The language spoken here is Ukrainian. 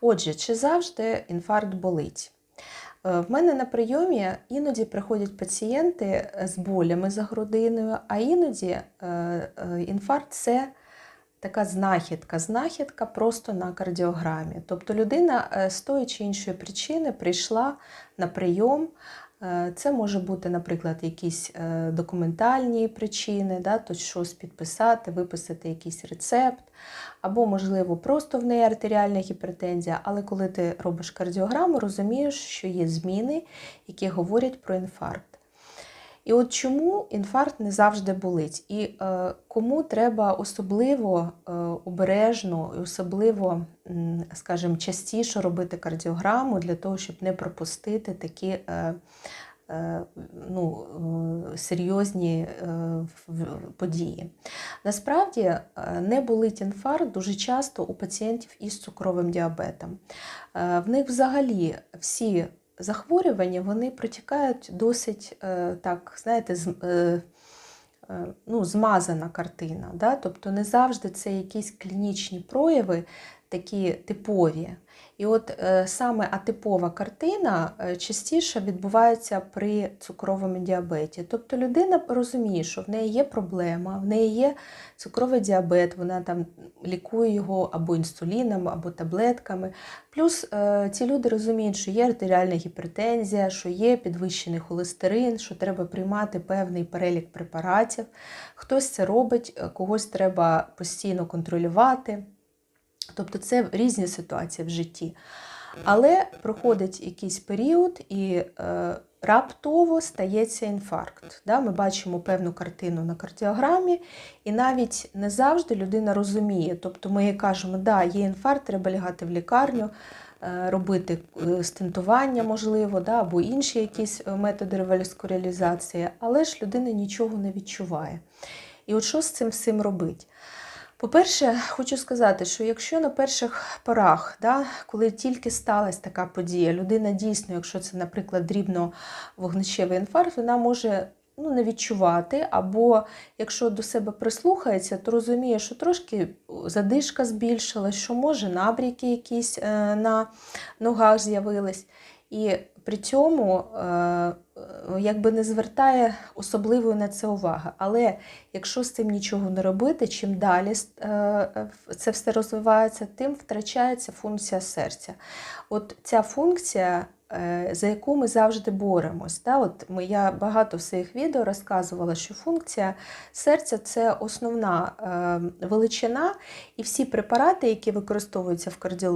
Отже, чи завжди інфаркт болить? Е, В мене на прийомі іноді приходять пацієнти з болями за грудиною, а іноді е, е, інфаркт це така знахідка, знахідка просто на кардіограмі. Тобто людина е, з тої чи іншої причини прийшла на прийом. Е, Це може бути, наприклад, якісь е, документальні причини, да, то щось підписати, виписати якийсь рецепт, або, можливо, просто в неї артеріальна гіпертензія. Але коли ти робиш кардіограму, розумієш, що є зміни, які говорять про інфаркт. І от чому інфаркт не завжди болить, і е, кому треба особливо е, обережно і особливо, скажімо, частіше робити кардіограму для того, щоб не пропустити такі е, е, ну, е, серйозні е, події. Насправді е, не болить інфаркт дуже часто у пацієнтів із цукровим діабетом. Е, В них взагалі всі захворювання вони протікають досить е, так, знаєте, з, е, е, ну, змазана картина. Да? Тобто не завжди це якісь клінічні прояви, такі типові. І от е, саме атипова картина е, частіше відбувається при цукровому діабеті. Тобто людина розуміє, що в неї є проблема, в неї є цукровий діабет, вона там лікує його або інсуліном, або таблетками. Плюс е, ці люди розуміють, що є артеріальна гіпертензія, що є підвищений холестерин, що треба приймати певний перелік препаратів. Хтось це робить, когось треба постійно контролювати. Тобто це різні ситуації в житті. Але проходить якийсь період і е, раптово стається інфаркт. Да? Ми бачимо певну картину на кардіограмі, і навіть не завжди людина розуміє. Тобто ми їй кажемо, да, є інфаркт, треба лягати в лікарню, е, робити е, стентування, можливо, да, або інші якісь е, методи реваскуляризації, але ж людина нічого не відчуває. І от що з цим всім робити? По-перше, хочу сказати, що якщо на перших порах, да, коли тільки сталася така подія, людина дійсно, якщо це, наприклад, дрібно вогнищевий інфаркт, вона може ну, не відчувати, або якщо до себе прислухається, то розуміє, що трошки задишка збільшилась, що може набряки якісь е, на ногах з'явились. І при цьому е, е, якби не звертає особливої на це уваги. Але якщо з цим нічого не робити, чим далі е, це все розвивається, тим втрачається функція серця. От ця функція, за яку ми завжди боремось. Да? От ми, я багато в своїх відео розказувала, що функція серця це основна величина, і всі препарати, які використовуються в кардіології,